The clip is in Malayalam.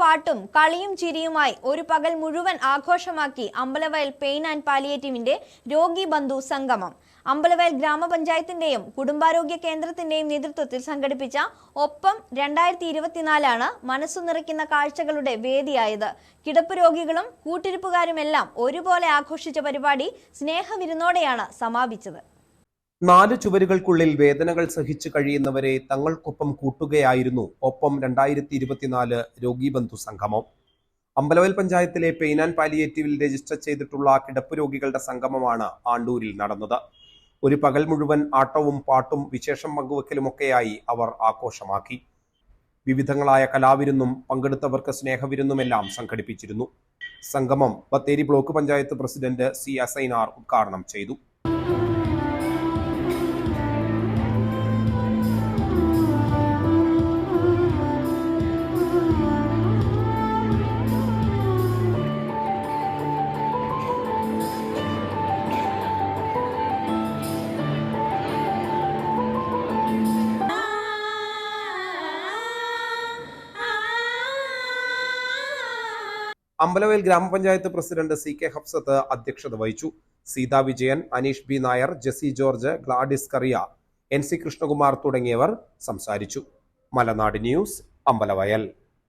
പാട്ടും കളിയും ചിരിയുമായി ഒരു പകൽ മുഴുവൻ ആഘോഷമാക്കി അമ്പലവയൽ പെയിൻ ആൻഡ് പാലിയേറ്റീവിന്റെ രോഗി ബന്ധു സംഗമം. അമ്പലവയൽ ഗ്രാമപഞ്ചായത്തിന്റെയും കുടുംബാരോഗ്യ കേന്ദ്രത്തിന്റെയും നേതൃത്വത്തിൽ സംഘടിപ്പിച്ച ഒപ്പം രണ്ടായിരത്തി ഇരുപത്തിനാലാണ് മനസ്സു നിറയ്ക്കുന്ന കാഴ്ചകളുടെ വേദിയായത്. കിടപ്പ് രോഗികളും കൂട്ടിരിപ്പുകാരുമെല്ലാം ഒരുപോലെ ആഘോഷിച്ച പരിപാടി സ്നേഹവിരുന്നോടെയാണ് സമാപിച്ചത്. നാല് ചുവരുകൾക്കുള്ളിൽ വേദനകൾ സഹിച്ചു കഴിയുന്നവരെ തങ്ങൾക്കൊപ്പം കൂട്ടുകയായിരുന്നു ഒപ്പം രണ്ടായിരത്തി ഇരുപത്തിനാല് രോഗീബന്ധു സംഗമം. അമ്പലവൽ പഞ്ചായത്തിലെ പെയിൻ ആൻഡ് പാലിയേറ്റീവിൽ രജിസ്റ്റർ ചെയ്തിട്ടുള്ള കിടപ്പ് രോഗികളുടെ സംഗമമാണ് ആണ്ടൂരിൽ നടന്നത്. ഒരു പകൽ മുഴുവൻ ആട്ടവും പാട്ടും വിശേഷം പങ്കുവെക്കലുമൊക്കെയായി അവർ ആഘോഷമാക്കി. വിവിധങ്ങളായ കലാവിരുന്നും പങ്കെടുത്തവർക്ക് സ്നേഹവിരുന്നുമെല്ലാം സംഘടിപ്പിച്ചിരുന്നു. സംഗമം Bathery block panchayat president C Asainar ഉദ്ഘാടനം ചെയ്തു. അമ്പലവയൽ ഗ്രാമപഞ്ചായത്ത് പ്രസിഡന്റ് സി കെ ഹഫ്സത്ത് അധ്യക്ഷത വഹിച്ചു. Seetha Vijayan Aneesh B Nair Jessy George Gladys Kariya N C Krishnakumar തുടങ്ങിയവർ സംസാരിച്ചു. മലനാട് ന്യൂസ് അമ്പലവയൽ.